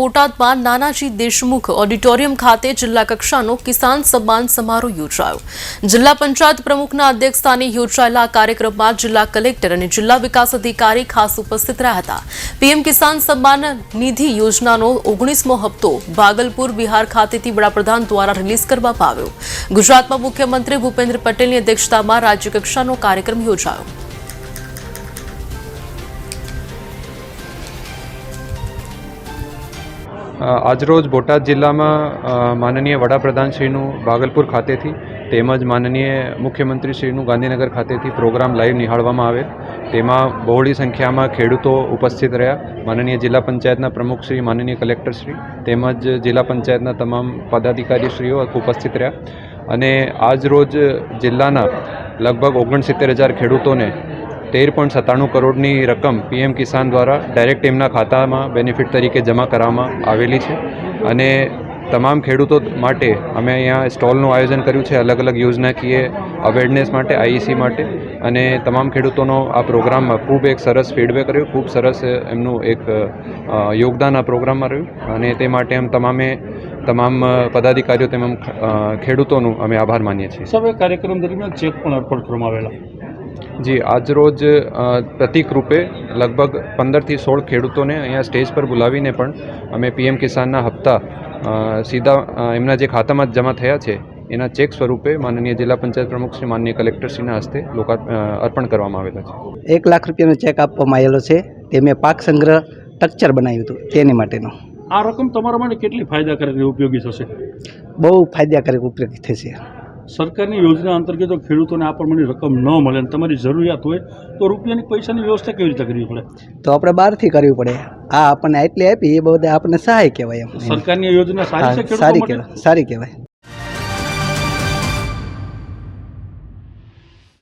બોટાદમાં નાનાજી દેશમુખ ઓડિટોરિયમ ખાતે જિલ્લા કક્ષાનો કિસાન સન્માન સમારોહ યોજાયો. જિલ્લા પંચાયત પ્રમુખના અધ્યક્ષસ્થાને યોજાયેલા આ કાર્યક્રમમાં જિલ્લા કલેક્ટર અને જિલ્લા વિકાસ અધિકારી ખાસ ઉપસ્થિત રહ્યા હતા. પીએમ કિસાન સન્માન નિધિ યોજનાનો ઓગણીસમો હપ્તો ભાગલપુર બિહાર ખાતેથી વડાપ્રધાન દ્વારા રિલીઝ કરવામાં આવ્યો. ગુજરાતમાં મુખ્યમંત્રી ભૂપેન્દ્ર પટેલની અધ્યક્ષતામાં રાજ્યકક્ષાનો કાર્યક્રમ યોજાયો. આજરોજ બોટાદ જિલ્લામાં માનનીય વડાપ્રધાનશ્રીનું ભાગલપુર ખાતેથી તેમજ માનનીય મુખ્યમંત્રીશ્રીનું ગાંધીનગર ખાતેથી પ્રોગ્રામ લાઈવ નિહાળવામાં આવેલ. તેમાં બહોળી સંખ્યામાં ખેડૂતો ઉપસ્થિત રહ્યા. માનનીય જિલ્લા પંચાયતના પ્રમુખશ્રી માનનીય કલેક્ટરશ્રી તેમજ જિલ્લા પંચાયતના તમામ પદાધિકારીશ્રીઓ ઉપસ્થિત રહ્યા. અને આજ રોજ જિલ્લાના લગભગ ઓગણસિત્તેર હજાર ખેડૂતોને તેર પોઈન્ટ સત્તાણું કરોડની રકમ પીએમ કિસાન દ્વારા ડાયરેક્ટ એમના ખાતામાં બેનિફિટ તરીકે જમા કરવામાં આવેલી છે. અને તમામ ખેડૂતો માટે અમે અહીંયા સ્ટોલનું આયોજન કર્યું છે અલગ અલગ યોજનાકીય અવેરનેસ માટે, આઈઈસી માટે. અને તમામ ખેડૂતોનો આ પ્રોગ્રામમાં ખૂબ એક સરસ ફીડબેક રહ્યું, ખૂબ સરસ એમનું એક યોગદાન આ પ્રોગ્રામમાં રહ્યું. અને તે માટે એમ તમામે તમામ પદાધિકારીઓ તેમજ ખેડૂતોનું અમે આભાર માનીએ છીએ. સૌ કાર્યક્રમ દરમિયાન ચેક પણ અર્પણ કરવામાં આવેલા. જી આજરોજ પ્રતિક રૂપે લગભગ પંદરથી સોળ ખેડૂતોને અહીંયા સ્ટેજ પર બોલાવીને પણ અમે પીએમ કિસાનના હપ્તા સીધા એમના જે ખાતામાં જ જમા થયા છે એના ચેક સ્વરૂપે માનનીય જિલ્લા પંચાયત પ્રમુખ શ્રી માનનીય કલેક્ટરશ્રીના હસ્તે લોકા અર્પણ કરવામાં આવેલા છે. એક લાખ રૂપિયાનો ચેક આપવામાં આવેલો છે તે મેં પાક સંગ્રહ સ્ટ્રક્ચર બનાવ્યું હતું તેની માટેનો. આ રકમ તમારા માટે કેટલી ફાયદાકારક ઉપયોગી થશે? બહુ ફાયદાકારક ઉપયોગી થશે. સરકારની યોજના અંતર્ગત જો ખેડૂતોને આ પ્રમાણેની રકમ ન મળે અને તમારી જરૂરિયાત હોય તો રૂપિયાની પૈસાની વ્યવસ્થા કેવી રીતે કરવી પડે? તો આપણે બહારથી કરવી પડે. આ આપણને આટલી આપી એ બધા આપણને સહાય કહેવાય એમ. સરકારની યોજના સારી સારી કહેવાય સારી કહેવાય.